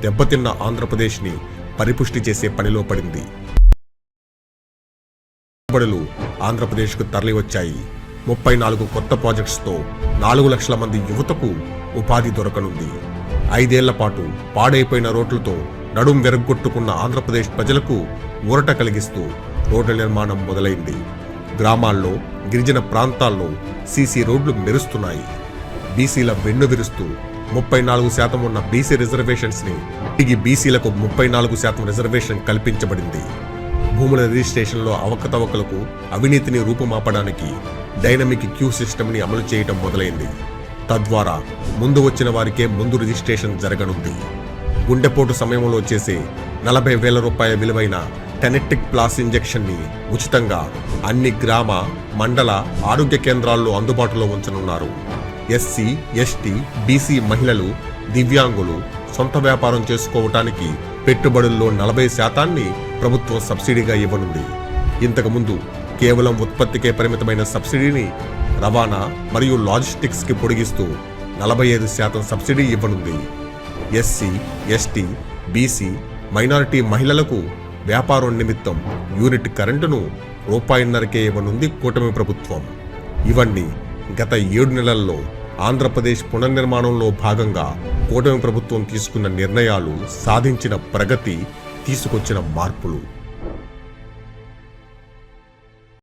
దెబ్బతిన్న ఆంధ్రప్రదేశ్ని పరిపుష్టి చేసే పనిలో పడింది. పెట్టుబడులు ఆంధ్రప్రదేశ్కు తరలివచ్చాయి. ముప్పై నాలుగు కొత్త ప్రాజెక్ట్స్తో నాలుగు లక్షల మంది యువతకు ఉపాధి దొరకనుంది. ఐదేళ్ళ పాటు పాడైపోయిన రోడ్లతో నడుం వెరగొట్టుకున్న ఆంధ్రప్రదేశ్ ప్రజలకు ఊరట కలిగిస్తూ రోడ్ల నిర్మాణం మొదలైంది. గ్రామాల్లో గిరిజన ప్రాంతాల్లో సీసీ రోడ్లు మెరుస్తున్నాయి. బీసీల వెన్ను విరుస్తూ ముప్పై నాలుగు శాతం ఉన్న బీసీ రిజర్వేషన్స్ని తిరిగి బీసీలకు ముప్పై నాలుగు శాతం రిజర్వేషన్ కల్పించబడింది. భూముల రిజిస్ట్రేషన్లో అవకతవకలకు అవినీతిని రూపుమాపడానికి డైనమిక్ క్యూ సిస్టమ్ని అమలు చేయడం మొదలైంది. తద్వారా ముందు వచ్చిన వారికే ముందు రిజిస్ట్రేషన్ జరగనుంది. గుండెపోటు సమయంలో చేసే నలభై వేల రూపాయల విలువైన టెనెటిక్ ప్లాస్ ఇంజెక్షన్ని ఉచితంగా అన్ని గ్రామ మండల ఆరోగ్య కేంద్రాల్లో అందుబాటులో ఉంచనున్నారు. ఎస్సీ ఎస్టీ బీసీ మహిళలు దివ్యాంగులు సొంత వ్యాపారం చేసుకోవటానికి పెట్టుబడుల్లో నలభై శాతాన్ని ప్రభుత్వం సబ్సిడీగా ఇవ్వనుంది. ఇంతకుముందు కేవలం ఉత్పత్తికే పరిమితమైన సబ్సిడీని రవాణా మరియు లాజిస్టిక్స్కి పొడిగిస్తూ నలభై ఐదు శాతం సబ్సిడీ ఇవ్వనుంది. ఎస్సీ ఎస్టీ బీసీ మైనారిటీ మహిళలకు వ్యాపారం నిమిత్తం యూనిట్ కరెంటును రూపాయిన్నరకే ఇవ్వనుంది కూటమి ప్రభుత్వం. ఇవన్నీ గత ఏడు నెలల్లో ఆంధ్రప్రదేశ్ పునర్నిర్మాణంలో భాగంగా కూటమి ప్రభుత్వం తీసుకున్న నిర్ణయాలు సాధించిన ప్రగతి తీసుకొచ్చిన మార్పులు.